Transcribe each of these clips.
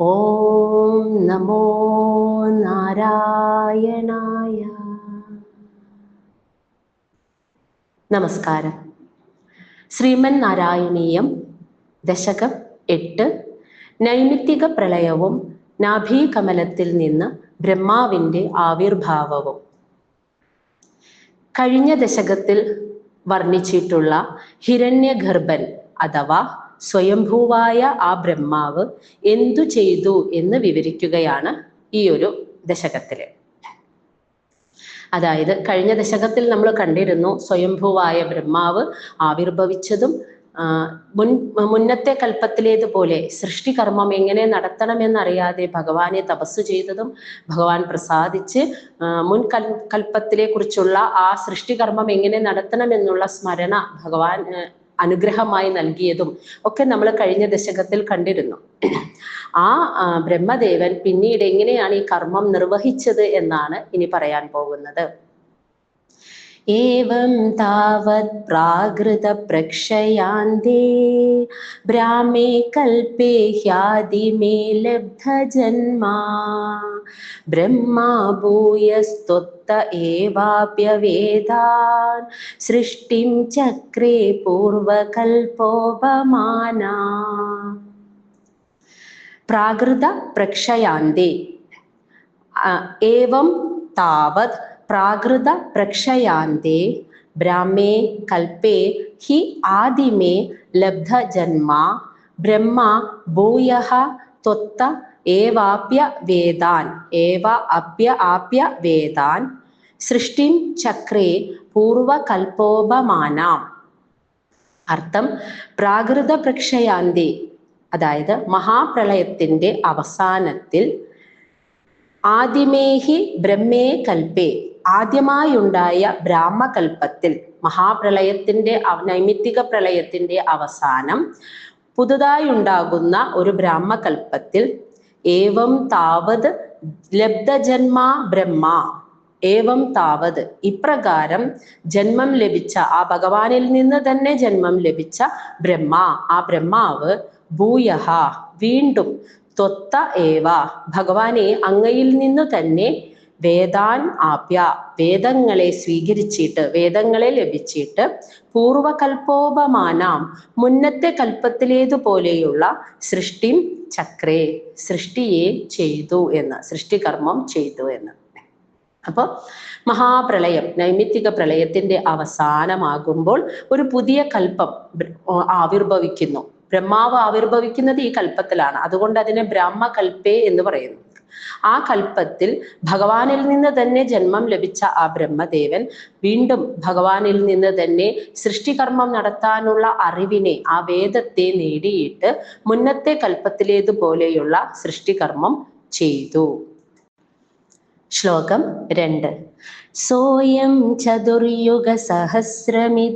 ഓം നമോ നാരായണായ. നമസ്കാരം. ശ്രീമൻ നാരായണീയം ദശകം എട്ട് നൈമിത്തിക പ്രളയവും നാഭീകമലത്തിൽ നിന്ന് ബ്രഹ്മാവിന്റെ ആവിർഭാവവും. കഴിഞ്ഞ ദശകത്തിൽ വർണിച്ചിട്ടുള്ള ഹിരണ്യഗർഭൻ അഥവാ സ്വയംഭൂവായ ആ ബ്രഹ്മാവ് എന്തു ചെയ്തു എന്ന് വിവരിക്കുകയാണ് ഈ ഒരു ദശകത്തിൽ. അതായത് കഴിഞ്ഞ ദശകത്തിൽ നമ്മൾ കണ്ടിരുന്നു സ്വയംഭൂവായ ബ്രഹ്മാവ് ആവിർഭവിച്ചതും മുൻ മുന്നത്തെ കൽപ്പത്തിലേതുപോലെ സൃഷ്ടികർമ്മം എങ്ങനെ നടത്തണമെന്നറിയാതെ ഭഗവാനെ തപസ് ചെയ്തതും ഭഗവാൻ പ്രസാദിച്ച് മുൻ കൽ കൽപ്പത്തിലെ കുറിച്ചുള്ള ആ സൃഷ്ടികർമ്മം എങ്ങനെ നടത്തണമെന്നുള്ള സ്മരണ ഭഗവാൻ അനുഗ്രഹമായി നൽകിയതും ഒക്കെ നമ്മൾ കഴിഞ്ഞ ദശകത്തിൽ കണ്ടിരുന്നു. ആ ബ്രഹ്മദേവൻ പിന്നീട് എങ്ങനെയാണ് ഈ കർമ്മം നിർവഹിച്ചത് എന്നാണ് ഇനി പറയാൻ പോകുന്നത്. एवं तावत् प्राकृतप्रक्षयान्ते। ब्राह्मे कल्पे ह्यादिमे लब्धजन्मा ब्रह्मा भूयस्तोत्त एवाप्यवेदान्। सृष्टिं चक्रे पूर्वकल्पोपमाना। प्राकृतप्रक्षयान्ते। एवं तावत् പ്രാകൃത പ്രക്ഷയാന്തേ ബ്രാഹ്മേ കൽപ്പേ ഹി ആദിമേ ലബ്ധജന്മ ബ്രഹ്മ ഭൂയ ത്വത്ത ഏവാപ്യ വേദാൻ ഏവ അപ്യ ആപ്യ വേദാൻ സൃഷ്ടിം ചക്രേ പൂർവകൽപോപമാനാം അർത്ഥം പ്രാകൃത പ്രക്ഷയാന്തി അതായത് മഹാപ്രളയത്തിന്റെ അവസാനത്തിൽ ആദിമേഹി ബ്രഹ്മേ കൽപ്പേ ആദ്യമായുണ്ടായ ബ്രാഹ്മകൽപ്പത്തിൽ മഹാപ്രളയത്തിന്റെ നൈമിത്തിക പ്രളയത്തിന്റെ അവസാനം പുതുതായി ഉണ്ടാകുന്ന ഒരു ബ്രാഹ്മകൽപ്പത്തിൽ ഏവം താവത് ലബ്ധജന്മ ബ്രഹ്മ ഏവം താവത് ഇപ്രകാരം ജന്മം ലഭിച്ച ആ ഭഗവാനിൽ നിന്ന് തന്നെ ജന്മം ലഭിച്ച ബ്രഹ്മ ആ ബ്രഹ്മാവ് ഭൂയഹ വീണ്ടും ത്വത്ത ഏവ ഭഗവാനെ അങ്ങയിൽ നിന്നു തന്നെ വേദാൻ ആപ്യ. വേദങ്ങളെ സ്വീകരിച്ചിട്ട് വേദങ്ങളെ ലഭിച്ചിട്ട് പൂർവകൽപ്പോപമാനാം മുന്നത്തെ കൽപ്പത്തിലേതുപോലെയുള്ള സൃഷ്ടി ചക്രേ സൃഷ്ടിയെ ചെയ്തു എന്ന് സൃഷ്ടികർമ്മം ചെയ്തു എന്ന്. അപ്പോൾ മഹാപ്രളയം നൈമിത്തിക പ്രളയത്തിന്റെ അവസാനമാകുമ്പോൾ ഒരു പുതിയ കൽപ്പം ആവിർഭവിക്കുന്നു. ബ്രഹ്മാവ് ആവിർഭവിക്കുന്നത് ഈ കൽപ്പത്തിലാണ്. അതുകൊണ്ട് അതിനെ ബ്രഹ്മകൽപ്പേ എന്ന് പറയുന്നു. ആ കൽപ്പത്തിൽ ഭഗവാനിൽ നിന്ന് തന്നെ ജന്മം ലഭിച്ച ആ ബ്രഹ്മദേവൻ വീണ്ടും ഭഗവാനിൽ നിന്ന് തന്നെ സൃഷ്ടികർമ്മം നടത്താനുള്ള അറിവിനെ ആ വേദത്തെ നേടിയിട്ട് മുന്നത്തെ കൽപ്പത്തിലേതുപോലെയുള്ള സൃഷ്ടികർമ്മം ചെയ്തു. ശ്ലോകം രണ്ട്. സോയം ചതുർയുഗ സഹസ്രമിതാന്യഹാനി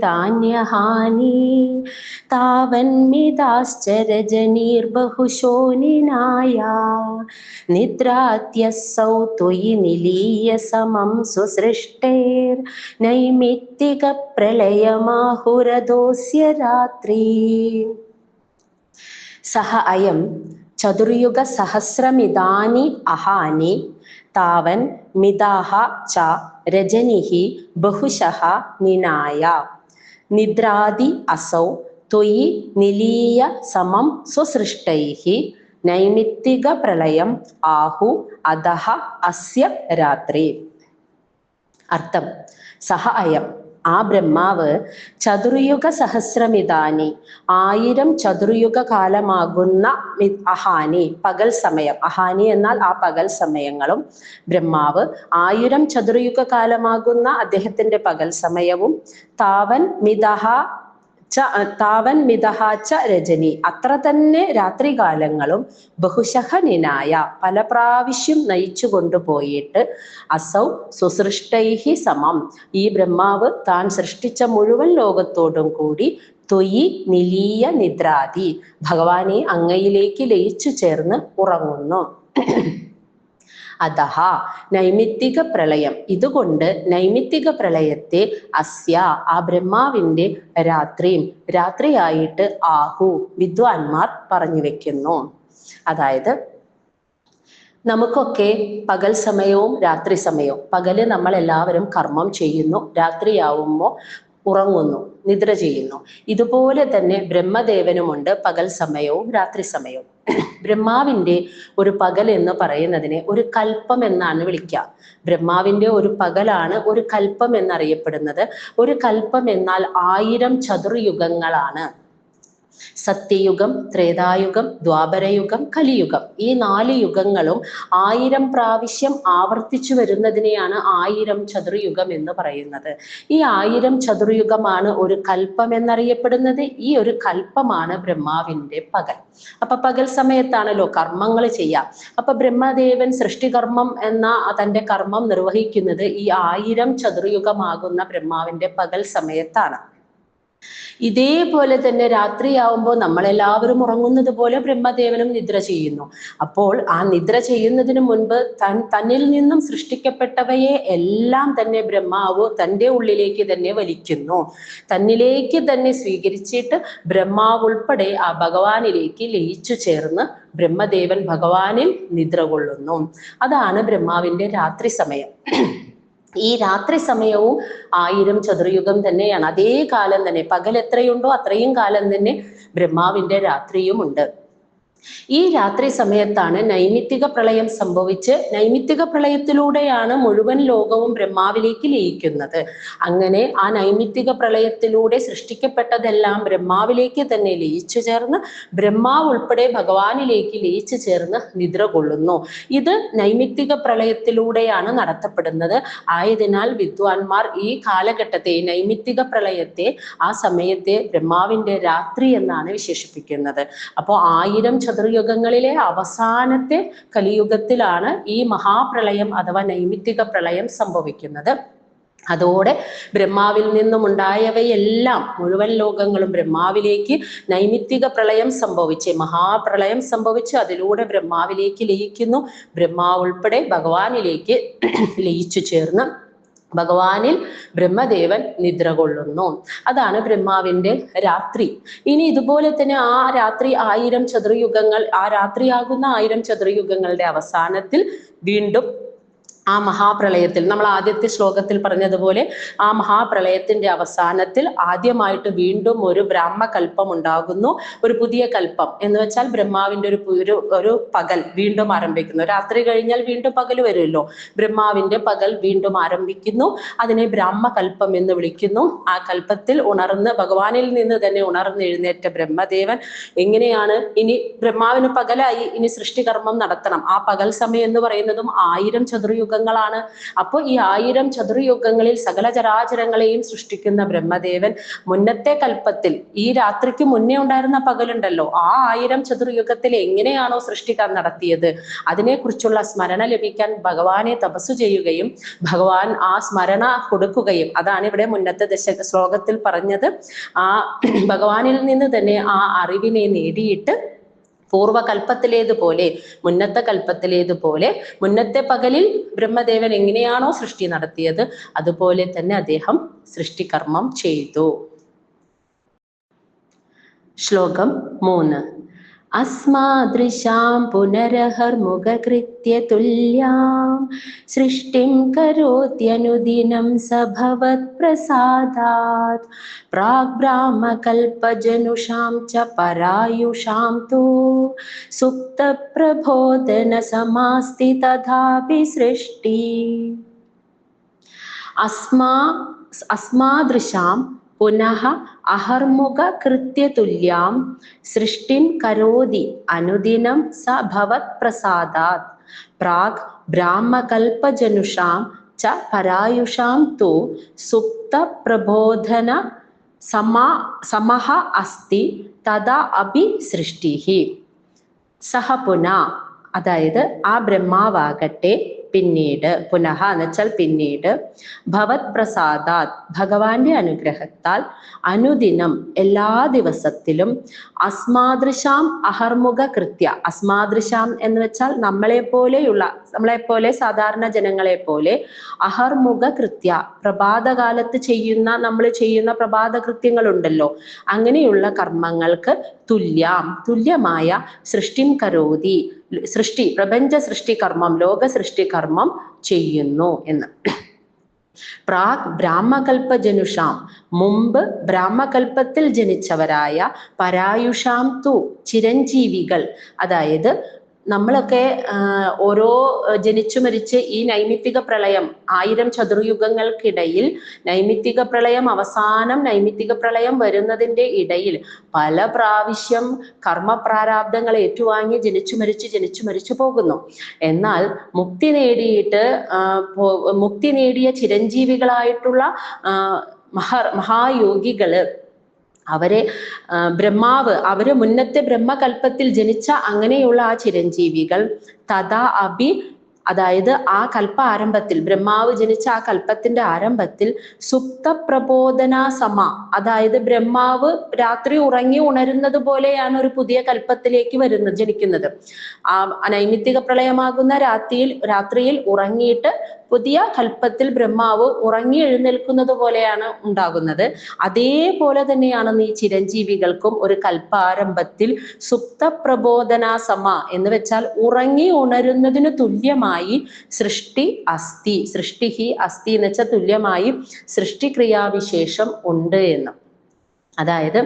താവന്മിതാശ്ചരജനീർബഹുശോനിനായ നിദ്രാത്യസൗ ത്വയി നിലീയ സമം സുസൃഷ്ടേർ നൈമിത്തിക പ്രളയമാഹുരദോസ്യ രാത്രി. സഹ അയം ചതുർയുഗ സഹസ്രമിതാനി അഹാനി താവൻ മിതാഹ ച രജനിഹി ബഹുശഃ നിനായ. നിദ്രാദി അസൗ ത്വയി നിലീയ സമം സ്വസൃഷ്ടൈഹി. നൈമിത്തിക പ്രളയം ആഹു അധഃ അസ്യ രാത്രി. അർത്ഥം സഹ അയം. ആ ബ്രഹ്മാവ് ചതുർയുഗ സഹസ്രമിതാനി ആയിരം ചതുർയുഗ കാലമാകുന്ന അഹാനി പകൽ സമയം. അഹാനി എന്നാൽ ആ പകൽ സമയങ്ങളും ബ്രഹ്മാവ്. ആയിരം ചതുർയുഗ കാലമാകുന്ന അദ്ദേഹത്തിന്റെ പകൽ സമയവും. താവൻ മിതഹ ച താവൻ മിതഹ ച രജനി. അത്ര തന്നെ രാത്രികാലങ്ങളും ബഹുശഃ നിനായ. പല പ്രാവശ്യം നയിച്ചു കൊണ്ടുപോയിട്ട് അസൗ സുസൃഷ്ടൈഹി സമം. ഈ ബ്രഹ്മാവ് താൻ സൃഷ്ടിച്ച മുഴുവൻ ലോകത്തോടും കൂടി തൊയി നിലീയ നിദ്രാതി. ഭഗവാനെ അങ്ങയിലേക്ക് ലയിച്ചു ചേർന്ന് ഉറങ്ങുന്നു. അതഹ നൈമിത്തിക പ്രളയം. ഇതുകൊണ്ട് നൈമിത്തിക പ്രളയത്തെ അസ്യ ആ ബ്രഹ്മാവിന്റെ രാത്രിയും രാത്രിയായിട്ട് ആഹു വിദ്വാൻമാർ പറഞ്ഞു വെക്കുന്നു. അതായത് നമുക്കൊക്കെ പകൽ സമയവും രാത്രി സമയവും പകൽ നമ്മൾ എല്ലാവരും കർമ്മം ചെയ്യുന്നു രാത്രിയാവുമ്പോൾ ഉറങ്ങുന്നു നിദ്ര ചെയ്യുന്നു. ഇതുപോലെ തന്നെ ബ്രഹ്മദേവനുമുണ്ട് പകൽ സമയവും രാത്രി സമയവും. ബ്രഹ്മാവിന്റെ ഒരു പകൽ എന്ന് പറയുന്നതിനെ ഒരു കൽപ്പം എന്നാണ് വിളിക്കുക. ബ്രഹ്മാവിന്റെ ഒരു പകലാണ് ഒരു കൽപ്പം എന്നറിയപ്പെടുന്നത്. ഒരു കൽപ്പം എന്നാൽ ആയിരം ചതുർയുഗങ്ങളാണ്. സത്യയുഗം ത്രേതായുഗം ദ്വാപരയുഗം കലിയുഗം. ഈ നാല് യുഗങ്ങളും ആയിരം പ്രാവശ്യം ആവർത്തിച്ചു വരുന്നതിനെയാണ് ആയിരം ചതുർയുഗം എന്ന് പറയുന്നത്. ഈ ആയിരം ചതുർയുഗമാണ് ഒരു കൽപ്പം എന്നറിയപ്പെടുന്നത്. ഈ ഒരു കൽപ്പമാണ് ബ്രഹ്മാവിന്റെ പകൽ. അപ്പൊ പകൽ സമയത്താണല്ലോ കർമ്മങ്ങൾ ചെയ്യാം. അപ്പൊ ബ്രഹ്മദേവൻ സൃഷ്ടികർമ്മം എന്ന തന്റെ കർമ്മം നിർവഹിക്കുന്നത് ഈ ആയിരം ചതുർയുഗമാകുന്ന ബ്രഹ്മാവിന്റെ പകൽ സമയത്താണ്. ഇതേപോലെ തന്നെ രാത്രിയാവുമ്പോൾ നമ്മളെല്ലാവരും ഉറങ്ങുന്നത് പോലെ ബ്രഹ്മദേവനും നിദ്ര ചെയ്യുന്നു. അപ്പോൾ ആ നിദ്ര ചെയ്യുന്നതിന് മുൻപ് തൻ തന്നിൽ നിന്നും സൃഷ്ടിക്കപ്പെട്ടവയെ എല്ലാം തന്നെ ബ്രഹ്മാവ് തന്റെ ഉള്ളിലേക്ക് തന്നെ വലിക്കുന്നു. തന്നിലേക്ക് തന്നെ സ്വീകരിച്ചിട്ട് ബ്രഹ്മാവ് ഉൾപ്പെടെ ആ ഭഗവാനിലേക്ക് ലയിച്ചു ചേർന്ന് ബ്രഹ്മദേവൻ ഭഗവാനിൽ നിദ്ര കൊള്ളുന്നു. അതാണ് ബ്രഹ്മാവിന്റെ രാത്രി സമയം. ഈ രാത്രി സമയവും ആയിരം ചതുർയുഗം തന്നെയാണ്. അതേ കാലം തന്നെ. പകൽ എത്രയുണ്ടോ അത്രയും കാലം തന്നെ ബ്രഹ്മാവിന്റെ രാത്രിയും ഉണ്ട് ഈ രാത്രി സമയത്താണ് നൈമിത്തിക പ്രളയം സംഭവിച്ച് നൈമിത്തിക പ്രളയത്തിലൂടെയാണ് മുഴുവൻ ലോകവും ബ്രഹ്മാവിലേക്ക് ലയിക്കുന്നത്. അങ്ങനെ ആ നൈമിത്തിക പ്രളയത്തിലൂടെ സൃഷ്ടിക്കപ്പെട്ടതെല്ലാം ബ്രഹ്മാവിലേക്ക് തന്നെ ലയിച്ചു ചേർന്ന് ബ്രഹ്മാവ് ഉൾപ്പെടെ ഭഗവാനിലേക്ക് ലയിച്ചു ചേർന്ന് നിദ്ര കൊള്ളുന്നു. ഇത് നൈമിത്തിക പ്രളയത്തിലൂടെയാണ് നടത്തപ്പെടുന്നത്. ആയതിനാൽ വിദ്വാൻമാർ ഈ കാലഘട്ടത്തെ നൈമിത്തിക പ്രളയത്തെ ആ സമയത്തെ ബ്രഹ്മാവിന്റെ രാത്രി എന്നാണ് വിശേഷിപ്പിക്കുന്നത്. അപ്പോൾ ആയിരം ചതുർയുഗങ്ങളിലെ അവസാനത്തെ കലിയുഗത്തിലാണ് ഈ മഹാപ്രളയം അഥവാ നൈമിത്തിക പ്രളയം സംഭവിക്കുന്നത്. അതോടെ ബ്രഹ്മാവിൽ നിന്നും ഉണ്ടായവയെല്ലാം മുഴുവൻ ലോകങ്ങളും ബ്രഹ്മാവിലേക്ക് നൈമിത്തിക പ്രളയം സംഭവിച്ച് മഹാപ്രളയം സംഭവിച്ച് അതിലൂടെ ബ്രഹ്മാവിലേക്ക് ലയിക്കുന്നു. ബ്രഹ്മാവ് ഉൾപ്പെടെ ഭഗവാനിലേക്ക് ലയിച്ചു ചേർന്ന് ഭഗവാനിൽ ബ്രഹ്മദേവൻ നിദ്ര കൊള്ളുന്നു. അതാണ് ബ്രഹ്മാവിന്റെ രാത്രി. ഇനി ഇതുപോലെ തന്നെ ആ രാത്രി ആയിരം ചതുർയുഗങ്ങൾ ആ രാത്രിയാകുന്ന ആയിരം ചതുർയുഗങ്ങളുടെ അവസാനത്തിൽ വീണ്ടും ആ മഹാപ്രളയത്തിൽ നമ്മൾ ആദ്യത്തെ ശ്ലോകത്തിൽ പറഞ്ഞതുപോലെ ആ മഹാപ്രളയത്തിന്റെ അവസാനത്തിൽ ആദ്യമായിട്ട് വീണ്ടും ഒരു ബ്രാഹ്മകൽപ്പം ഉണ്ടാകുന്നു. ഒരു പുതിയ കൽപ്പം എന്ന് വെച്ചാൽ ബ്രഹ്മാവിന്റെ ഒരു ഒരു പകൽ വീണ്ടും ആരംഭിക്കുന്നു. രാത്രി കഴിഞ്ഞാൽ വീണ്ടും പകൽ വരുമല്ലോ. ബ്രഹ്മാവിന്റെ പകൽ വീണ്ടും ആരംഭിക്കുന്നു. അതിനെ ബ്രാഹ്മകൽപ്പം എന്ന് വിളിക്കുന്നു. ആ കൽപ്പത്തിൽ ഉണർന്ന് ഭഗവാനിൽ നിന്ന് തന്നെ ഉണർന്ന് എഴുന്നേറ്റ ബ്രഹ്മദേവൻ എങ്ങനെയാണ് ഇനി ബ്രഹ്മാവിന് പകലായി ഇനി സൃഷ്ടികർമ്മം നടത്തണം. ആ പകൽ സമയം എന്ന് പറയുന്നതും ആയിരം ചതുർയുഗങ്ങളാണ് അപ്പോൾ ഈ ആയിരം ചതുർയുഗങ്ങളിൽ സകല ചരാചരങ്ങളെയും സൃഷ്ടിക്കുന്ന ബ്രഹ്മദേവൻ മുന്നത്തെ കൽപ്പത്തിൽ ഈ രാത്രിക്ക് മുന്നേ ഉണ്ടായിരുന്ന പകലുണ്ടല്ലോ. ആ ആയിരം ചതുർയുഗത്തിൽ എങ്ങനെയാണോ സൃഷ്ടിക്കാൻ നടത്തിയത്? അതിനെക്കുറിച്ചുള്ള സ്മരണ ലഭിക്കാൻ ഭഗവാനെ തപസ്സു ചെയ്യുകയും ഭഗവാൻ ആ സ്മരണ കൊടുക്കുകയും അതാണ് ഇവിടെ മുന്നത്തെ ദശ ശ്ലോകത്തിൽ പറഞ്ഞത്. ആ ഭഗവാനിൽ നിന്ന് തന്നെ ആ അറിവിനെ നേടിയിട്ട് പൂർവകൽപ്പത്തിലേതുപോലെ മുന്നത്തെ കൽപ്പത്തിലേതുപോലെ മുന്നത്തെ പകലിൽ ബ്രഹ്മദേവൻ എങ്ങനെയാണോ സൃഷ്ടി നടത്തിയത് അതുപോലെ തന്നെ അദ്ദേഹം സൃഷ്ടികർമ്മം ചെയ്തു. ശ്ലോകം മൂന്ന്. अस्मादृशां पुनरहर्मुखकृत्य तुल्यां सृष्टिं करोत्यनुदिनं स भवत्प्रसादात्। प्राग्ब्राह्मकल्पजनुषां च परायुषां तु सुप्तप्रबोधनसमास्ति तथापि सृष्टि। अस्मा अस्मादृशां पुनः അഹർമുഖ കൃത്യതുല്യാം സൃഷ്ടിം കരോതി അനുദിനം സ ഭവത് പ്രസാദാത്. പ്രാഗ് ബ്രാഹ്മകൽപ്പജനുഷാം ച പരായുഷാം തു സുപ്ത പ്രബോധന സമാ സമഹ അസ്തി തഥാ അഭി സൃഷ്ടി സഹ പുന അതായത് ആ ബ്രഹ്മാവാകട്ടെ പിന്നീട് പുനഃ എന്നുവെച്ചാൽ പിന്നീട് ഭവത് പ്രസാദാത് ഭഗവാന്റെ അനുഗ്രഹത്താൽ അനുദിനം എല്ലാ ദിവസത്തിലും അസ്മാദൃശാം അഹർമുഖ കൃത്യ. അസ്മാദൃശാം എന്ന് വെച്ചാൽ നമ്മളെ പോലെയുള്ള നമ്മളെ പോലെ സാധാരണ ജനങ്ങളെ പോലെ അഹർമുഖ കൃത്യ. പ്രഭാതകാലത്ത് ചെയ്യുന്ന നമ്മൾ ചെയ്യുന്ന പ്രഭാത കൃത്യങ്ങളുണ്ടല്ലോ. അങ്ങനെയുള്ള കർമ്മങ്ങൾക്ക് തുല്യം. തുല്യമായ സൃഷ്ടിം കരോതി. സൃഷ്ടി പ്രപഞ്ച സൃഷ്ടി കർമ്മം ലോക സൃഷ്ടി കർമ്മം ചെയ്യുന്നു എന്ന്. പ്രാഗ് ബ്രാഹ്മകൽപ്പ ജനുഷാം മുമ്പ് ബ്രാഹ്മകൽപ്പത്തിൽ ജനിച്ചവരായ പരായുഷാം തു ചിരഞ്ജീവികൾ അതായത് നമ്മളൊക്കെ ഓരോ ജനിച്ചു മരിച്ച് ഈ നൈമിത്തിക പ്രളയം ആയിരം ചതുർയുഗങ്ങൾക്കിടയിൽ നൈമിത്തിക പ്രളയം അവസാനം നൈമിത്തിക പ്രളയം വരുന്നതിന്റെ ഇടയിൽ പല പ്രാവശ്യം കർമ്മ പ്രാരാബ്ദങ്ങൾ ഏറ്റുവാങ്ങി ജനിച്ചു മരിച്ച് ജനിച്ചു മരിച്ചു പോകുന്നു. എന്നാൽ മുക്തി നേടിയിട്ട് മുക്തി നേടിയ ചിരഞ്ജീവികളായിട്ടുള്ള മഹാ മഹായോഗികൾ അവരെ ബ്രഹ്മാവ് അവർ മുന്നത്തെ ബ്രഹ്മകൽപ്പത്തിൽ ജനിച്ച അങ്ങനെയുള്ള ആ ചിരഞ്ജീവികൾ തഥാ അഭി അതായത് ആ കൽപ്പ ആരംഭത്തിൽ ബ്രഹ്മാവ് ജനിച്ച ആ കൽപ്പത്തിന്റെ ആരംഭത്തിൽ സുപ്ത പ്രബോധന സമ അതായത് ബ്രഹ്മാവ് രാത്രി ഉറങ്ങി ഉണരുന്നത് പോലെയാണ് ഒരു പുതിയ കൽപ്പത്തിലേക്ക് വരുന്നത് ജനിക്കുന്നത്. ആ അനൈമിത്തിക പ്രളയമാകുന്ന രാത്രിയിൽ രാത്രിയിൽ ഉറങ്ങിയിട്ട് പുതിയ കൽപ്പത്തിൽ ബ്രഹ്മാവ് ഉറങ്ങി എഴുന്നേൽക്കുന്നത് പോലെയാണ് ഉണ്ടാകുന്നത്. അതേപോലെ തന്നെയാണ് ഈ ചിരഞ്ജീവികൾക്കും ഒരു കൽപ്പാരംഭത്തിൽ സുപ്ത പ്രബോധന സമ എന്ന് വെച്ചാൽ ഉറങ്ങി ഉണരുന്നതിന് തുല്യമായി സൃഷ്ടി അസ്ഥി. സൃഷ്ടി ഹി അസ്ഥി എന്ന് വെച്ചാൽ തുല്യമായി സൃഷ്ടിക്രിയാവിശേഷം ഉണ്ട് എന്ന്. അതായത്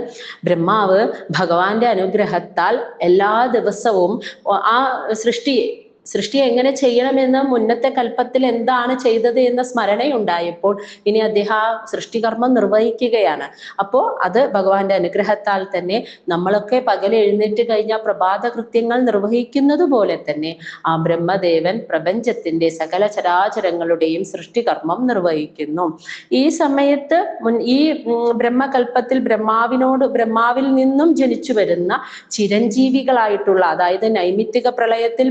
ബ്രഹ്മാവ് ഭഗവാന്റെ അനുഗ്രഹത്താൽ എല്ലാ ദിവസവും ആ സൃഷ്ടി സൃഷ്ടി എങ്ങനെ ചെയ്യണമെന്ന് മുന്നത്തെ കൽപ്പത്തിൽ എന്താണ് ചെയ്തത് എന്ന സ്മരണയുണ്ടായപ്പോൾ ഇനി അദ്ദേഹം ആ സൃഷ്ടികർമ്മം നിർവഹിക്കുകയാണ്. അപ്പോ അത് ഭഗവാന്റെ അനുഗ്രഹത്താൽ തന്നെ നമ്മളൊക്കെ പകൽ എഴുന്നേറ്റ് കഴിഞ്ഞ പ്രഭാത കൃത്യങ്ങൾ നിർവഹിക്കുന്നത് പോലെ തന്നെ ആ ബ്രഹ്മദേവൻ പ്രപഞ്ചത്തിന്റെ സകല ചരാചരങ്ങളുടെയും സൃഷ്ടികർമ്മം നിർവഹിക്കുന്നു. ഈ സമയത്ത് ഈ ബ്രഹ്മകൽപ്പത്തിൽ ബ്രഹ്മാവിനോട് ബ്രഹ്മാവിൽ നിന്നും ജനിച്ചു വരുന്ന ചിരഞ്ജീവികളായിട്ടുള്ള അതായത് നൈമിത്തിക പ്രളയത്തിൽ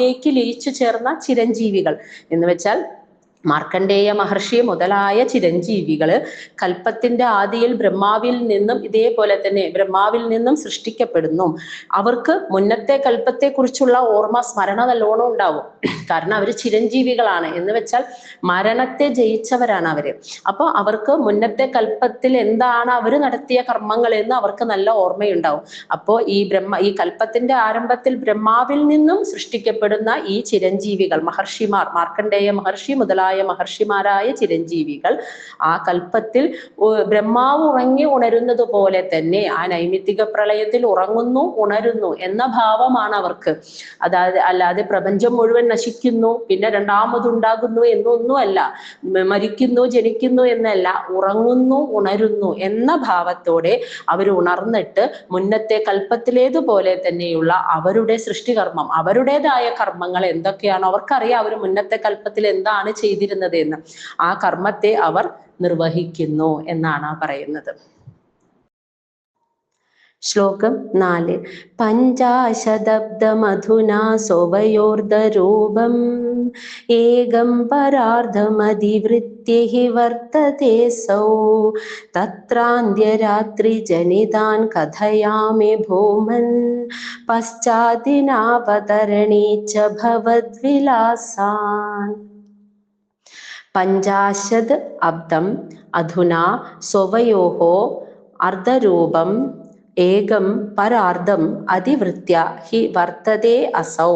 ബ്രഹ്മാവിലേക്ക് ലയിച്ചു ചേർന്ന ചിരഞ്ജീവികൾ എന്ന് വെച്ചാൽ മാർക്കണ്ഡേയ മഹർഷി മുതലായ ചിരഞ്ജീവികൾ കൽപ്പത്തിന്റെ ആദിയിൽ ബ്രഹ്മാവിൽ നിന്നും ഇതേപോലെ തന്നെ ബ്രഹ്മാവിൽ നിന്നും സൃഷ്ടിക്കപ്പെടുന്നു. അവർക്ക് മുന്നത്തെ കൽപ്പത്തെ കുറിച്ചുള്ള ഓർമ്മ സ്മരണ നല്ലോണം ഉണ്ടാവും. കാരണം അവർ ചിരഞ്ജീവികളാണ്. എന്ന് വെച്ചാൽ മരണത്തെ ജയിച്ചവരാണ് അവർ. അപ്പൊ അവർക്ക് മുന്നത്തെ കൽപ്പത്തിൽ എന്താണ് അവർ നടത്തിയ കർമ്മങ്ങൾ എന്ന് അവർക്ക് നല്ല ഓർമ്മയുണ്ടാവും. അപ്പോ ഈ ബ്രഹ്മ ഈ കൽപ്പത്തിന്റെ ആരംഭത്തിൽ ബ്രഹ്മാവിൽ നിന്നും സൃഷ്ടിക്കപ്പെടുന്ന ഈ ചിരഞ്ജീവികൾ മഹർഷിമാർ മാർക്കണ്ഡേയ മഹർഷി മുതലായ മഹർഷിമാരായ ചിരഞ്ജീവികൾ ആ കൽപ്പത്തിൽ ബ്രഹ്മാവ് ഉറങ്ങി ഉണരുന്നത് പോലെ തന്നെ ആ നൈമിത്തിക പ്രളയത്തിൽ ഉറങ്ങുന്നു ഉണരുന്നു എന്ന ഭാവമാണ് അവർക്ക്. അതായത് അല്ലാതെ പ്രപഞ്ചം മുഴുവൻ നശിക്കുന്നു പിന്നെ രണ്ടാമതുണ്ടാകുന്നു എന്നൊന്നുമല്ല മരിക്കുന്നു ജനിക്കുന്നു എന്നല്ല ഉറങ്ങുന്നു ഉണരുന്നു എന്ന ഭാവത്തോടെ അവർ ഉണർന്നിട്ട് മുന്നത്തെ കൽപ്പത്തിലേതുപോലെ തന്നെയുള്ള അവരുടെ സൃഷ്ടികർമ്മം അവരുടേതായ കർമ്മങ്ങൾ എന്തൊക്കെയാണോ അവർക്കറിയാം അവർ മുന്നത്തെ കൽപ്പത്തിൽ എന്താണ് ചെയ്തിരുന്നത് എന്ന് ആ കർമ്മത്തെ അവർ നിർവഹിക്കുന്നു എന്നാണ് പറയുന്നത്. ശ്ലോകം നാല്. പഞ്ചാശതബ്ദമധുനാ സ്വവയോർദ്ധരൂപം ഏകം പരാർദ്ധമതിവൃത്യ ഹി വർത്തത്തെ സൗ. തത്രാന്ത്യരാത്രിജനിതാൻ കഥയാമേ ഭൂമൻ. പശ്ചാത്തിനാവതരണീ ച ഭവദ്വിലാസാൻ പഞ്ചാശത് അബ്ദം അധുനാ സ്വവയോः അർദ്ധരൂപം ഏകം പരാർദ്ധം അതിവൃത്യ ഹി വർത്തതേ അസൗ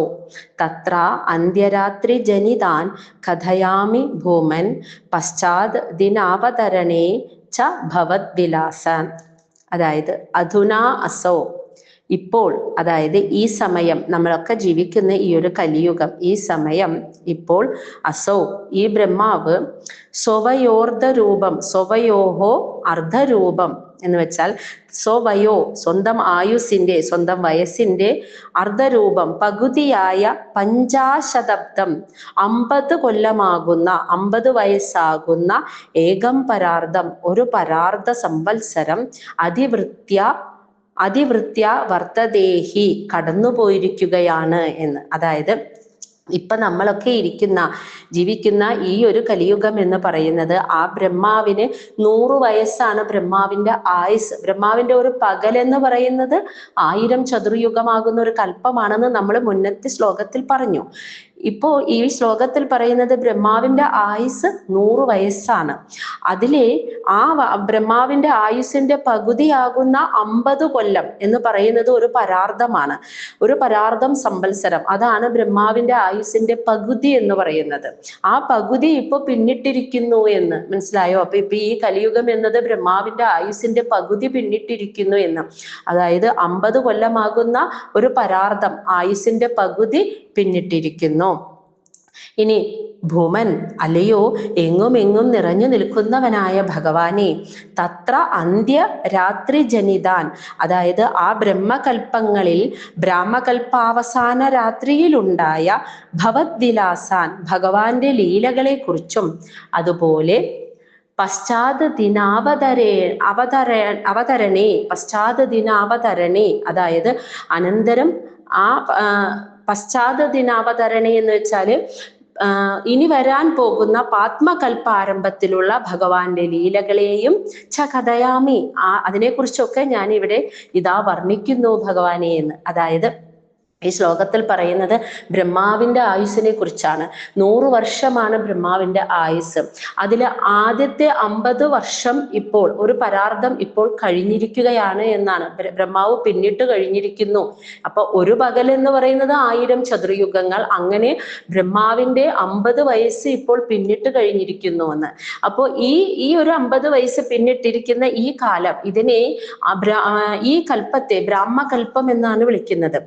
തത്ര അന്ത്യരാത്രിജനിതാൻ കഥയാമി ഭൂമൻ പശ്ചാത് ദിനാവതരണേ ച ഭവദ്വിലാസാൻ അതായത് അധുനാ അസൗ ഇപ്പോൾ അതായത് ഈ സമയം നമ്മളൊക്കെ ജീവിക്കുന്ന ഈ ഒരു കലിയുഗം ഈ സമയം ഇപ്പോൾ അസോ ഈ ബ്രഹ്മാവ് സ്വവയോർദ്ധ രൂപം സ്വവയോഹോ അർദ്ധരൂപം എന്ന് വെച്ചാൽ സ്വവയോ സ്വന്തം ആയുസിന്റെ സ്വന്തം വയസ്സിന്റെ അർദ്ധരൂപം പകുതിയായ പഞ്ചാശതബ്ദം അമ്പത് കൊല്ലമാകുന്ന അമ്പത് വയസ്സാകുന്ന ഏകം പരാർദ്ധം ഒരു പരാർദ്ധ സംവത്സരം അതിവൃത്യ അതിവൃത്യ വർത്തദേഹി കടന്നുപോയിരിക്കുകയാണ് എന്ന്. അതായത് ഇപ്പൊ നമ്മളൊക്കെ ഇരിക്കുന്ന ജീവിക്കുന്ന ഈ ഒരു കലിയുഗം എന്ന് പറയുന്നത് ആ ബ്രഹ്മാവിന് നൂറു വയസ്സാണ് ബ്രഹ്മാവിന്റെ ആയുസ് ബ്രഹ്മാവിന്റെ ഒരു പകൽ എന്ന് പറയുന്നത് ആയിരം ചതുർയുഗമാകുന്ന ഒരു കൽപ്പമാണെന്ന് നമ്മൾ മുന്നത്തെ ശ്ലോകത്തിൽ പറഞ്ഞു. ഇപ്പോ ഈ ശ്ലോകത്തിൽ പറയുന്നത് ബ്രഹ്മാവിന്റെ ആയുസ് നൂറ് വയസ്സാണ്. അതിലെ ആ ബ്രഹ്മാവിന്റെ ആയുസിന്റെ പകുതിയാകുന്ന അമ്പത് കൊല്ലം എന്ന് പറയുന്നത് ഒരു പരാർത്ഥമാണ് ഒരു പരാർത്ഥം സമ്പത്സരം അതാണ് ബ്രഹ്മാവിന്റെ ആയുസിന്റെ പകുതി എന്ന് പറയുന്നത്. ആ പകുതി ഇപ്പൊ പിന്നിട്ടിരിക്കുന്നു എന്ന്. മനസ്സിലായോ? അപ്പൊ ഇപ്പൊ ഈ കലിയുഗം എന്നത് ബ്രഹ്മാവിന്റെ ആയുസിന്റെ പകുതി പിന്നിട്ടിരിക്കുന്നു എന്ന്. അതായത് അമ്പത് കൊല്ലമാകുന്ന ഒരു പരാർത്ഥം ആയുസിന്റെ പകുതി പിന്നിട്ടിരിക്കുന്നു ഇനി ഭൂമൻ അല്ലയോ എങ്ങും എങ്ങും നിറഞ്ഞു നിൽക്കുന്നവനായ ഭഗവാനെ തത്ര അന്ത്യ രാത്രി ജനിതാൻ അതായത് ആ ബ്രഹ്മകൽപ്പങ്ങളിൽ ബ്രാഹ്മകൽപ്പാവസാന രാത്രിയിലുണ്ടായ ഭവദ്വിലാസാൻ ഭഗവാന്റെ ലീലകളെ കുറിച്ചും അതുപോലെ പശ്ചാത് ദിനാവതരേ അവതര അവതരണേ പശ്ചാത് ദിനാവതരണേ അതായത് അനന്തരം ആ പശ്ചാത് ദിനാവതരണി എന്ന് വെച്ചാൽ ഇനി വരാൻ പോകുന്ന പാത്മകൽപ്പ ആരംഭത്തിലുള്ള ഭഗവാന്റെ ലീലകളെയും ച കഥയാമി ആ അതിനെക്കുറിച്ചൊക്കെ ഞാൻ ഇവിടെ ഇതാ വർണിക്കുന്നു ഭഗവാനെ എന്ന്. അതായത് ഈ ശ്ലോകത്തിൽ പറയുന്നത് ബ്രഹ്മാവിന്റെ ആയുസിനെ കുറിച്ചാണ്. നൂറു വർഷമാണ് ബ്രഹ്മാവിന്റെ ആയുസ് അതിൽ ആദ്യത്തെ അമ്പത് വർഷം ഇപ്പോൾ ഒരു പരാർത്ഥം ഇപ്പോൾ കഴിഞ്ഞിരിക്കുകയാണ് എന്നാണ്. ബ്രഹ്മാവ് പിന്നിട്ട് കഴിഞ്ഞിരിക്കുന്നു. അപ്പൊ ഒരു പകൽ എന്ന് പറയുന്നത് ആയിരം ചതുർയുഗങ്ങൾ. അങ്ങനെ ബ്രഹ്മാവിന്റെ അമ്പത് വയസ്സ് ഇപ്പോൾ പിന്നിട്ട് കഴിഞ്ഞിരിക്കുന്നു എന്ന്. അപ്പോൾ ഈ ഈ ഒരു അമ്പത് വയസ്സ് പിന്നിട്ടിരിക്കുന്ന ഈ കാലം ഇതിനെ ഈ കൽപ്പത്തെ ബ്രാഹ്മകൽപ്പം എന്നാണ് വിളിക്കുന്നത്.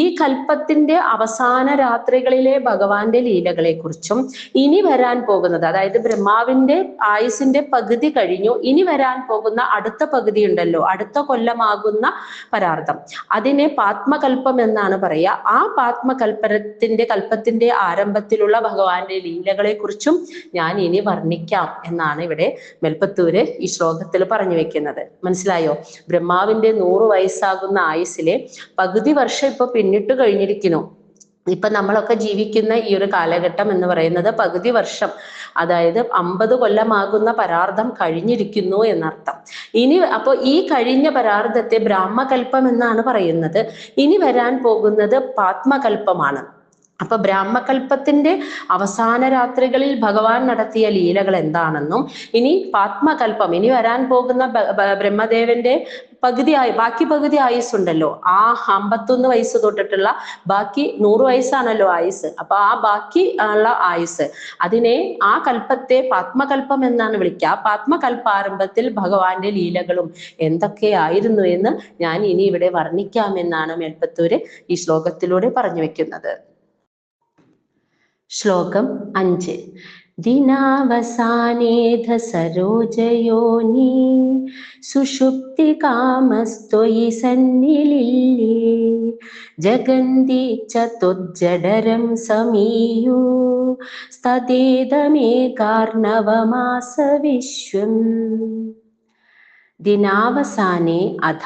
ഈ കൽപ്പത്തിന്റെ അവസാന രാത്രികളിലെ ഭഗവാന്റെ ലീലകളെ കുറിച്ചും ഇനി വരാൻ പോകുന്നത് അതായത് ബ്രഹ്മാവിന്റെ ആയുസിന്റെ പകുതി കഴിഞ്ഞു ഇനി വരാൻ പോകുന്ന അടുത്ത പകുതി ഉണ്ടല്ലോ അടുത്ത കൊല്ലമാകുന്ന പരാർത്ഥം. അതിനെ പാത്മകൽപ്പം എന്നാണ് പറയുക. ആ പാത്മകൽപ്പനത്തിന്റെ കൽപ്പത്തിന്റെ ആരംഭത്തിലുള്ള ഭഗവാന്റെ ലീലകളെ കുറിച്ചും ഞാൻ ഇനി വർണിക്കാം എന്നാണ് ഇവിടെ മെൽപ്പത്തൂര് ഈ ശ്ലോകത്തിൽ പറഞ്ഞു വെക്കുന്നത്. മനസ്സിലായോ? ബ്രഹ്മാവിന്റെ നൂറ് വയസ്സാകുന്ന ആയുസിലെ പകുതി വർഷം ഇപ്പൊ പിന്നിട്ട് കഴിഞ്ഞിരിക്കുന്നു. ഇപ്പൊ നമ്മളൊക്കെ ജീവിക്കുന്ന ഈ ഒരു കാലഘട്ടം എന്ന് പറയുന്നത് പകുതി വർഷം അതായത് അമ്പത് കൊല്ലമാകുന്ന പരാർത്ഥം കഴിഞ്ഞിരിക്കുന്നു എന്നർത്ഥം. ഇനി അപ്പോൾ ഈ കഴിഞ്ഞ പരാർത്ഥത്തെ ബ്രാഹ്മകൽപ്പം എന്നാണ് പറയുന്നത്. ഇനി വരാൻ പോകുന്നത് പാത്മകൽപ്പമാണ് അപ്പൊ ബ്രാഹ്മകൽപ്പത്തിന്റെ അവസാന രാത്രികളിൽ ഭഗവാൻ നടത്തിയ ലീലകൾ എന്താണെന്നും ഇനി പാത്മകൽപ്പം ഇനി വരാൻ പോകുന്ന ബ്രഹ്മദേവന്റെ പകുതി ആയി ബാക്കി പകുതി ആയുസ് ഉണ്ടല്ലോ ആ അമ്പത്തൊന്ന് വയസ്സ് തൊട്ടിട്ടുള്ള ബാക്കി നൂറ് വയസ്സാണല്ലോ ആയുസ് അപ്പൊ ആ ബാക്കി ഉള്ള ആയുസ് അതിനെ ആ കൽപ്പത്തെ പാത്മകൽപ്പം എന്നാണ് വിളിക്കുക. പാത്മകൽപ്പാരംഭത്തിൽ ഭഗവാന്റെ ലീലകളും എന്തൊക്കെയായിരുന്നു എന്ന് ഞാൻ ഇനി ഇവിടെ വർണിക്കാമെന്നാണ് മേൽപ്പത്തൂര് ഈ ശ്ലോകത്തിലൂടെ പറഞ്ഞു വെക്കുന്നത്. ശ്ലോകം അഞ്ച്. ദിനാവസാനേധ സരോജയോനി സുഷുപ്തി കാമസ്ത്വയി സന്നിലില്ലേ ജഗന്തി ചതുജഡരം സമീയൂ സ്തദേതമേ കാർണവമാസ വിശ്വം ദിനാവസാനെ അഥ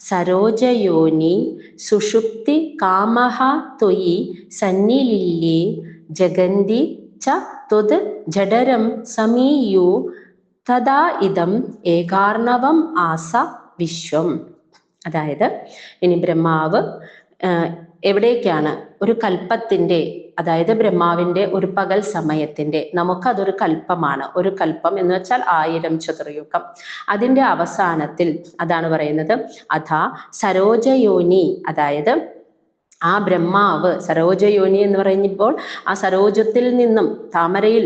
സരോജയോനി സുഷുപ്തി കാമഹ ത്വയി സന്നിലില്ലേ ജഗന്തി ച ത്വത് ജഡരം സമീയു തഥാ ഇതം ഏകാർണവം ആസ വിശ്വം. അതായത് ഇനി ബ്രഹ്മാവ് എവിടേക്കാണ്? ഒരു കൽപ്പത്തിന്റെ അതായത് ബ്രഹ്മാവിന്റെ ഒരു പകൽ സമയത്തിന്റെ നമുക്കതൊരു കൽപ്പമാണ്. ഒരു കൽപ്പം എന്ന് വെച്ചാൽ ആയിരം ചതുർയുഗം. അതിന്റെ അവസാനത്തിൽ അതാണ് പറയുന്നത് അഥാ സരോജയോനി അതായത് ആ ബ്രഹ്മാവ് സരോജയോനി എന്ന് പറയുമ്പോൾ ആ സരോജത്തിൽ നിന്നും താമരയിൽ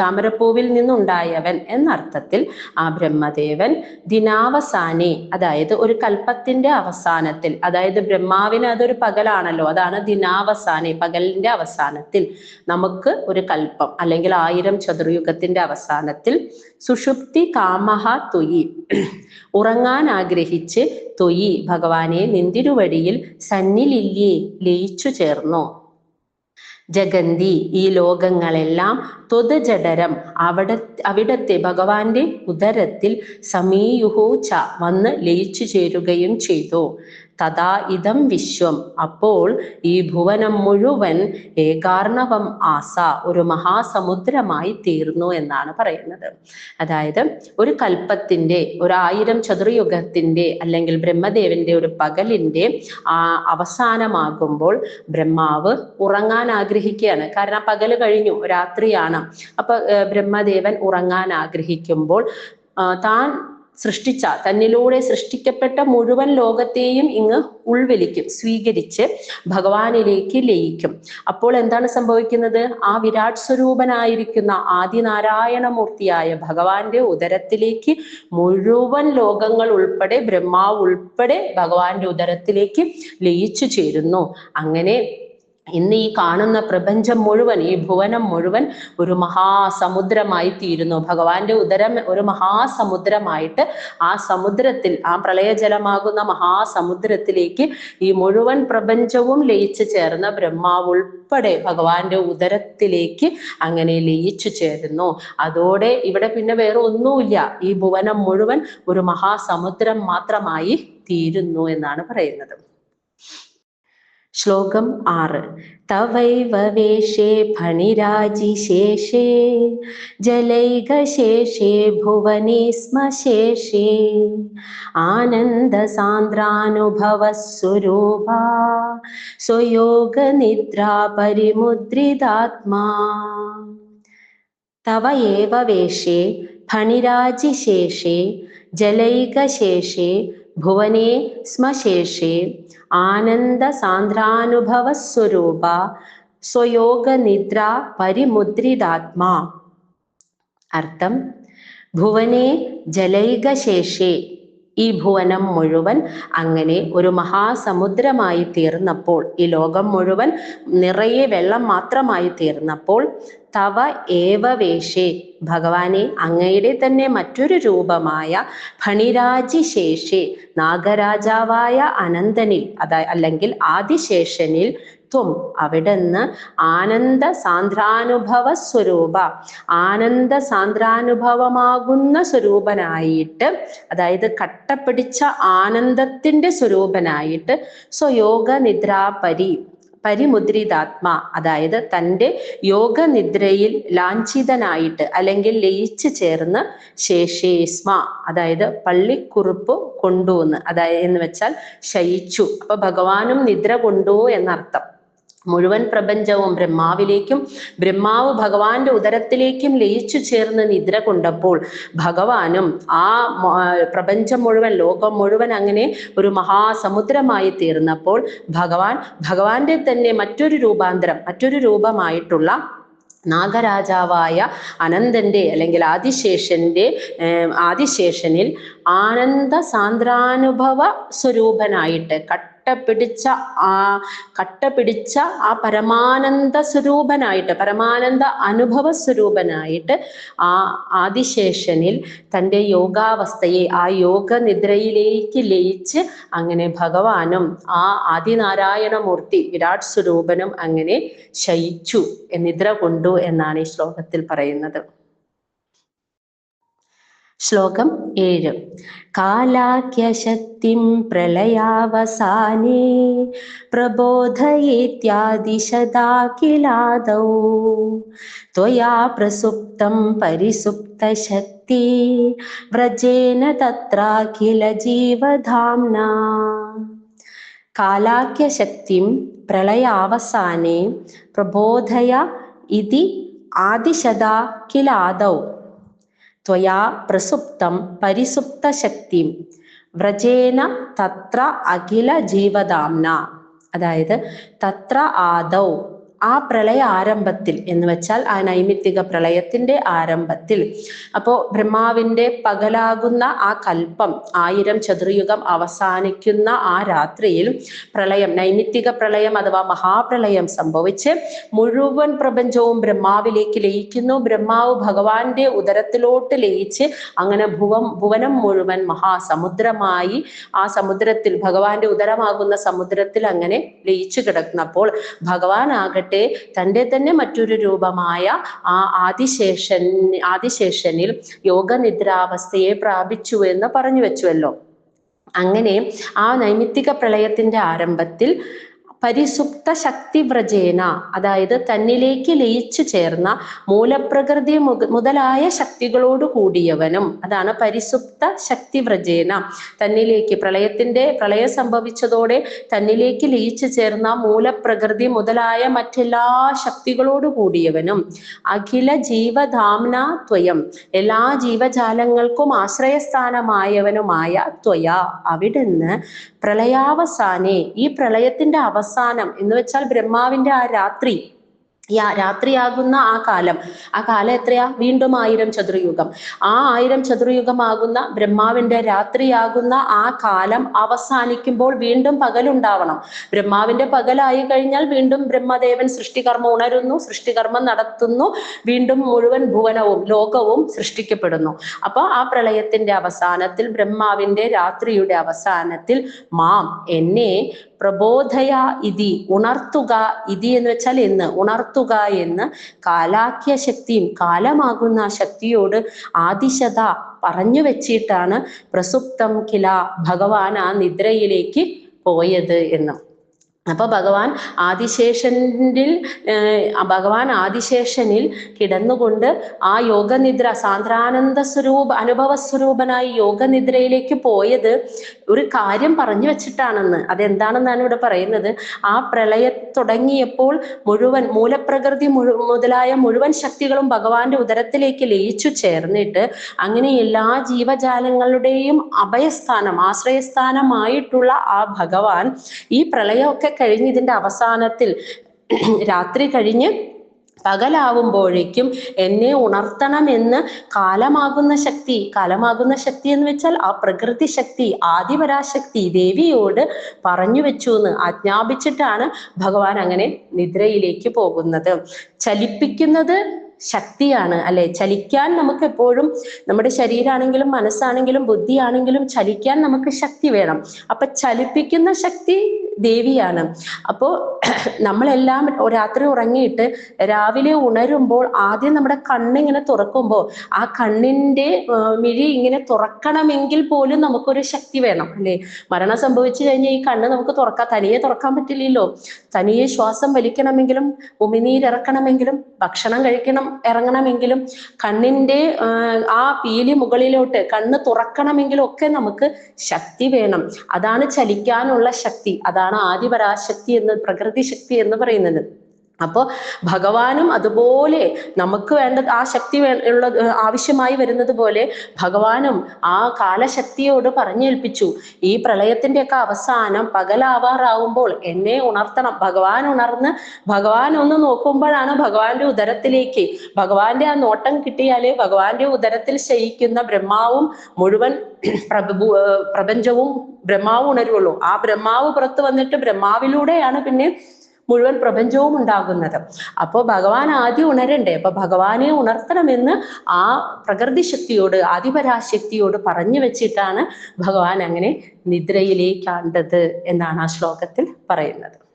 താമരപ്പൂവിൽ നിന്നുണ്ടായവൻ എന്നർത്ഥത്തിൽ ആ ബ്രഹ്മദേവൻ ദിനാവസാനെ അതായത് ഒരു കൽപ്പത്തിന്റെ അവസാനത്തിൽ അതായത് ബ്രഹ്മാവിന് അതൊരു പകലാണല്ലോ അതാണ് ദിനാവസാനെ പകലിന്റെ അവസാനത്തിൽ നമുക്ക് ഒരു കൽപ്പം അല്ലെങ്കിൽ ആയിരം ചതുർയുഗത്തിന്റെ അവസാനത്തിൽ സുഷുപ്തി കാമഹ തൊയി ഉറങ്ങാൻ ആഗ്രഹിച്ച് തൊയി ഭഗവാനെ നിന്തിരുവടിയിൽ സന്നിലില്ലേ ലയിച്ചു ചേർന്നു? ജഗന്തി ഈ ലോകങ്ങളെല്ലാം തൊതജടരം അവിടെ അവിടത്തെ ഭഗവാന്റെ ഉദരത്തിൽ സമീയുഹോച്ച വന്ന് ലയിച്ചു ചേരുകയും ചെയ്തു? തഥാ ഇതം വിശ്വം. അപ്പോൾ ഈ ഭുവനം മുഴുവൻ ഏകാർണവം ആസ ഒരു മഹാസമുദ്രമായി തീർന്നു എന്നാണ് പറയുന്നത്. അതായത് ഒരു കൽപ്പത്തിന്റെ ഒരു ചതുർയുഗത്തിന്റെ അല്ലെങ്കിൽ ബ്രഹ്മദേവന്റെ ഒരു പകലിന്റെ ആ അവസാനമാകുമ്പോൾ ബ്രഹ്മാവ് ഉറങ്ങാൻ ആഗ്രഹിക്കുകയാണ്. കാരണം പകൽ കഴിഞ്ഞു രാത്രിയാണ്. അപ്പൊ ബ്രഹ്മദേവൻ ഉറങ്ങാൻ ആഗ്രഹിക്കുമ്പോൾ താൻ സൃഷ്ടിച്ച തന്നിലൂടെ സൃഷ്ടിക്കപ്പെട്ട മുഴുവൻ ലോകത്തെയും ഇങ്ങ് ഉൾവലിക്കും സ്വീകരിച്ച് ഭഗവാനിലേക്ക് ലയിക്കും. അപ്പോൾ എന്താണ് സംഭവിക്കുന്നത്? ആ വിരാട് സ്വരൂപനായിരിക്കുന്ന ആദിനാരായണമൂർത്തിയായ ഭഗവാന്റെ ഉദരത്തിലേക്ക് മുഴുവൻ ലോകങ്ങൾ ഉൾപ്പെടെ ബ്രഹ്മാവ് ഉൾപ്പെടെ ഭഗവാന്റെ ഉദരത്തിലേക്ക് ലയിച്ചു ചേരുന്നു. അങ്ങനെ ഇന്ന് ഈ കാണുന്ന പ്രപഞ്ചം മുഴുവൻ ഈ ഭുവനം മുഴുവൻ ഒരു മഹാസമുദ്രമായി തീരുന്നു ഭഗവാന്റെ ഉദരം ഒരു മഹാസമുദ്രമായിട്ട് ആ സമുദ്രത്തിൽ ആ പ്രളയജലമാകുന്ന മഹാസമുദ്രത്തിലേക്ക് ഈ മുഴുവൻ പ്രപഞ്ചവും ലയിച്ചു ചേർന്ന ബ്രഹ്മാവ് ഉൾപ്പെടെ ഭഗവാന്റെ ഉദരത്തിലേക്ക് അങ്ങനെ ലയിച്ചു ചേരുന്നു. അതോടെ ഇവിടെ പിന്നെ വേറെ ഒന്നുമില്ല. ഈ ഭുവനം മുഴുവൻ ഒരു മഹാസമുദ്രം മാത്രമായി തീരുന്നു എന്നാണ് പറയുന്നത്. ശ്ലോകം ആറ്. തവൈവ വേഷേ ഫണിരാജിശേഷേ ജലൈകശേഷേ ഭുവനേ സ്മ ശേഷേ. ആനന്ദസാന്ദ്രാനുഭവസ്വരൂപാ സ്വയോഗനിദ്രാ പരിമുദ്രിതാത്മാ. തവ ഏവ വേഷേ ഫണിരാജിശേഷേ ജലൈകശേഷേ ഭുവനേ സ്മ ശേഷേ ആനന്ദ സാന്ദ്രാനുഭവ സ്വരൂപ സ്വയോഗ നിദ്ര ഈ ഭുവനം മുഴുവൻ അങ്ങനെ ഒരു മഹാസമുദ്രമായി തീർന്നപ്പോൾ ഈ ലോകം മുഴുവൻ നിറയെ വെള്ളം മാത്രമായി തീർന്നപ്പോൾ തവ ഏവവേഷേ ഭഗവാനെ അങ്ങയുടെ തന്നെ മറ്റൊരു രൂപമായ ഫണിരാജി ശേഷേ നാഗരാജാവായ അനന്തനിൽ അതാ അല്ലെങ്കിൽ ആദിശേഷനിൽ ത്വം അവിടുന്ന് ആനന്ദ സാന്ദ്രാനുഭവ സ്വരൂപ ആനന്ദ സാന്ദ്രാനുഭവമാകുന്ന സ്വരൂപനായിട്ട് അതായത് കട്ടപ്പിടിച്ച ആനന്ദത്തിന്റെ സ്വരൂപനായിട്ട് സ്വയോഗ നിദ്രാപരി പരിമുദ്രിതാത്മ അതായത് തന്റെ യോഗനിദ്രയിൽ ലാഞ്ചിതനായിട്ട് അല്ലെങ്കിൽ ലയിച്ചു ചേർന്ന് ശേഷേസ്മ അതായത് പള്ളിക്കുറുപ്പ് കൊണ്ടുവന്ന് അതായത് എന്ന് വെച്ചാൽ ശയിച്ചു. അപ്പൊ ഭഗവാനും നിദ്ര കൊണ്ടു എന്നർത്ഥം. മുഴുവൻ പ്രപഞ്ചവും ബ്രഹ്മാവിലേക്കും ബ്രഹ്മാവ് ഭഗവാന്റെ ഉദരത്തിലേക്കും ലയിച്ചു ചേർന്ന് നിദ്ര കൊണ്ടപ്പോൾ ഭഗവാനും ആ പ്രപഞ്ചം മുഴുവൻ ലോകം മുഴുവൻ അങ്ങനെ ഒരു മഹാസമുദ്രമായി തീർന്നപ്പോൾ ഭഗവാൻ ഭഗവാന്റെ തന്നെ മറ്റൊരു രൂപാന്തരം മറ്റൊരു രൂപമായിട്ടുള്ള നാഗരാജാവായ അനന്തന്റെ അല്ലെങ്കിൽ ആദിശേഷന്റെ ആദിശേഷനിൽ ആനന്ദ സാന്ദ്രാനുഭവ സ്വരൂപനായിട്ട് കട്ടപിടിച്ച ആ കട്ടപിടിച്ച ആ പരമാനന്ദ സ്വരൂപനായിട്ട് പരമാനന്ദ അനുഭവ സ്വരൂപനായിട്ട് ആ ആദിശേഷനിൽ തന്റെ യോഗാവസ്ഥയെ ആ യോഗ നിദ്രയിലേക്ക് ലയിച്ച് അങ്ങനെ ഭഗവാനും ആ ആദിനാരായണമൂർത്തി വിരാട് സ്വരൂപനും അങ്ങനെ ശയിച്ചു നിദ്ര കൊണ്ടു എന്നാണ് ഈ ശ്ലോകത്തിൽ പറയുന്നത്. ശ്ലോകം ഏഴ്. കാലാഖ്യശക്തിം പ്രളയാവസാനേ പ്രബോധയേത്യാദിശതാഖിലാദൗ. ത്വയാ പ്രസുപ്തം പരിസുപ്തശക്തി വ്രജേന തത്രാഖില ജീവധാംന കാലാഖ്യശക്തിം പ്രളയാവസാനേ പ്രബോധയ ഇതി ആദിശതാഖിലാദൗ. त्वया प्रसुप्तं परिसुप्तशक्तिं വ്രജേന തത്ര അഖില ജീവദാംന അതായത് തത്ര ആദൗ ആ പ്രളയ ആരംഭത്തിൽ എന്ന് വെച്ചാൽ ആ നൈമിത്തിക പ്രളയത്തിന്റെ ആരംഭത്തിൽ. അപ്പോ ബ്രഹ്മാവിന്റെ പകലാകുന്ന ആ കൽപ്പം ആയിരം ചതുർയുഗം അവസാനിക്കുന്ന ആ രാത്രിയിൽ പ്രളയം നൈമിത്തിക പ്രളയം അഥവാ മഹാപ്രളയം സംഭവിച്ച് മുഴുവൻ പ്രപഞ്ചവും ബ്രഹ്മാവിലേക്ക് ലയിക്കുന്നു. ബ്രഹ്മാവ് ഭഗവാന്റെ ഉദരത്തിലോട്ട് ലയിച്ച് അങ്ങനെ ഭുവം ഭുവനം മുഴുവൻ മഹാസമുദ്രമായി ആ സമുദ്രത്തിൽ ഭഗവാന്റെ ഉദരമാകുന്ന സമുദ്രത്തിൽ അങ്ങനെ ലയിച്ചു കിടക്കുന്നപ്പോൾ ഭഗവാൻ ആകട്ടെ തന്റെ തന്നെ മറ്റൊരു രൂപമായ ആ ആദിശേഷൻ ആദിശേഷനിൽ യോഗനിദ്രാവസ്ഥയെ പ്രാപിച്ചു എന്ന് പറഞ്ഞു വെച്ചുവല്ലോ. അങ്ങനെ ആ നൈമിത്തിക പ്രളയത്തിന്റെ ആരംഭത്തിൽ പരിസുപ്ത ശക്തി വ്രജേന അതായത് തന്നിലേക്ക് ലയിച്ചു ചേർന്ന മൂലപ്രകൃതി മുതലായ ശക്തികളോട് കൂടിയവനും അതാണ് പരിസുപ്ത ശക്തി വ്രജേന തന്നിലേക്ക് പ്രളയത്തിന്റെ പ്രളയം സംഭവിച്ചതോടെ തന്നിലേക്ക് ലയിച്ചു ചേർന്ന മൂലപ്രകൃതി മുതലായ മറ്റെല്ലാ ശക്തികളോട് കൂടിയവനും അഖില ജീവധാംന ത്വയം എല്ലാ ജീവജാലങ്ങൾക്കും ആശ്രയസ്ഥാനമായവനുമായ ത്വയ. അവിടുന്ന് പ്രളയാവസാനെ ഈ പ്രളയത്തിന്റെ അവസാനം എന്ന് വെച്ചാൽ ബ്രഹ്മാവിന്റെ ആ രാത്രി രാത്രിയാകുന്ന ആ കാലം. ആ കാലം എത്രയാ? വീണ്ടും ആയിരം ചതുർയുഗം. ആ ആയിരം ചതുർയുഗമാകുന്ന ബ്രഹ്മാവിന്റെ രാത്രിയാകുന്ന ആ കാലം അവസാനിക്കുമ്പോൾ വീണ്ടും പകലുണ്ടാവണം. ബ്രഹ്മാവിന്റെ പകലായി കഴിഞ്ഞാൽ വീണ്ടും ബ്രഹ്മദേവൻ സൃഷ്ടികർമ്മം ഉണരുന്നു സൃഷ്ടികർമ്മം നടത്തുന്നു വീണ്ടും മുഴുവൻ ഭുവനവും ലോകവും സൃഷ്ടിക്കപ്പെടുന്നു. അപ്പൊ ആ പ്രളയത്തിന്റെ അവസാനത്തിൽ ബ്രഹ്മാവിന്റെ രാത്രിയുടെ അവസാനത്തിൽ മാം എന്നെ പ്രബോധയ ഇതി ഉണർത്തുക ഇതി എന്ന് വെച്ചാൽ എന്ന് ഉണർത്തുക എന്ന് കാലാഖ്യ ശക്തിയും കാലമാകുന്ന ശക്തിയോട് ആദിശത പറഞ്ഞു വെച്ചിട്ടാണ് പ്രസുപ്തം കില ഭഗവാൻ ആ നിദ്രയിലേക്ക് പോയത് എന്ന്. അപ്പൊ ഭഗവാൻ ആദിശേഷനിൽ ഭഗവാൻ ആദിശേഷനിൽ കിടന്നുകൊണ്ട് ആ യോഗനിദ്ര സാന്ദ്രാനന്ദ സ്വരൂപ അനുഭവ സ്വരൂപനായി യോഗനിദ്രയിലേക്ക് പോയത് ഒരു കാര്യം പറഞ്ഞു വെച്ചിട്ടാണെന്ന്. അതെന്താണെന്നാണ് ഇവിടെ പറയുന്നത്? ആ പ്രളയ തുടങ്ങിയപ്പോൾ മുഴുവൻ മൂലപ്രകൃതി മുതലായ മുഴുവൻ ശക്തികളും ഭഗവാന്റെ ഉദരത്തിലേക്ക് ലയിച്ചു ചേർന്നിട്ട് അങ്ങനെ എല്ലാ ജീവജാലങ്ങളുടെയും അഭയസ്ഥാനം ആശ്രയസ്ഥാനമായിട്ടുള്ള ആ ഭഗവാൻ ഈ പ്രളയമൊക്കെ കഴിഞ്ഞ് ഇതിന്റെ അവസാനത്തിൽ രാത്രി കഴിഞ്ഞ് പകലാവുമ്പോഴേക്കും എന്നെ ഉണർത്തണമെന്ന് കാലമാകുന്ന ശക്തി കാലമാകുന്ന ശക്തി എന്ന് വെച്ചാൽ ആ പ്രകൃതി ശക്തി ആദിപരാശക്തി ദേവിയോട് പറഞ്ഞു വെച്ചു എന്ന് ആജ്ഞാപിച്ചിട്ടാണ് ഭഗവാൻ അങ്ങനെ നിദ്രയിലേക്ക് പോകുന്നത്. ചലിപ്പിക്കുന്നത് ശക്തിയാണ് അല്ലെ? ചലിക്കാൻ നമുക്ക് എപ്പോഴും നമ്മുടെ ശരീരമാണെങ്കിലും മനസ്സാണെങ്കിലും ബുദ്ധിയാണെങ്കിലും ചലിക്കാൻ നമുക്ക് ശക്തി വേണം. അപ്പൊ ചലിപ്പിക്കുന്ന ശക്തി ദേവിയാണ്. അപ്പോൾ നമ്മളെല്ലാം രാത്രി ഉറങ്ങിയിട്ട് രാവിലെ ഉണരുമ്പോൾ ആദ്യം നമ്മുടെ കണ്ണിങ്ങനെ തുറക്കുമ്പോൾ ആ കണ്ണിന്റെ മിഴി ഇങ്ങനെ തുറക്കണമെങ്കിൽ പോലും നമുക്കൊരു ശക്തി വേണം അല്ലെ? മരണം സംഭവിച്ചു കഴിഞ്ഞാൽ ഈ കണ്ണ് നമുക്ക് തുറക്കാം. തനിയെ തുറക്കാൻ പറ്റില്ലല്ലോ. തനിയെ ശ്വാസം വലിക്കണമെങ്കിലും ഉമിനീരിറക്കണമെങ്കിലും ഭക്ഷണം കഴിക്കണം ഇറങ്ങണമെങ്കിലും കണ്ണിന്റെ ആ പീലി മുകളിലോട്ട് കണ്ണ് തുറക്കണമെങ്കിലും ഒക്കെ നമുക്ക് ശക്തി വേണം. അതാണ് ചലിക്കാനുള്ള ശക്തി. അതാണ് ആദിപരാശക്തി എന്ന് പ്രകൃതി ശക്തി എന്ന് പറയുന്നത്. അപ്പോൾ ഭഗവാനും അതുപോലെ നമുക്ക് വേണ്ട ആ ശക്തി ഉള്ള ആവശ്യമായി വരുന്നത് പോലെ ഭഗവാനും ആ കാലശക്തിയോട് പറഞ്ഞേൽപ്പിച്ചു. ഈ പ്രളയത്തിന്റെ ഒക്കെ അവസാനം പകലാവാറാവുമ്പോൾ എന്നെ ഉണർത്തണം. ഭഗവാൻ ഉണർന്ന് ഭഗവാൻ ഒന്ന് നോക്കുമ്പോഴാണ് ഭഗവാന്റെ ഉദരത്തിലേക്ക്. ഭഗവാന്റെ ആ നോട്ടം കിട്ടിയാലേ ഭഗവാന്റെ ഉദരത്തിൽ ശയിക്കുന്ന ബ്രഹ്മാവും മുഴുവൻ പ്രപഞ്ചവും ബ്രഹ്മാവ് ഉണരുള്ളൂ. ആ ബ്രഹ്മാവ് പുറത്തു വന്നിട്ട് ബ്രഹ്മാവിലൂടെയാണ് പിന്നെ മുഴുവൻ പ്രപഞ്ചവും ഉണ്ടാകുന്നത്. അപ്പോൾ ഭഗവാൻ ആദ്യം ഉണരണ്ടേ? അപ്പൊ ഭഗവാനെ ഉണർത്തണമെന്ന് ആ പ്രകൃതി ശക്തിയോട് ആദിപരാശക്തിയോട് പറഞ്ഞു വെച്ചിട്ടാണ് ഭഗവാൻ അങ്ങനെ നിദ്രയിലേക്കാണ്ടത് എന്നാണ് ആ ശ്ലോകത്തിൽ പറയുന്നത്.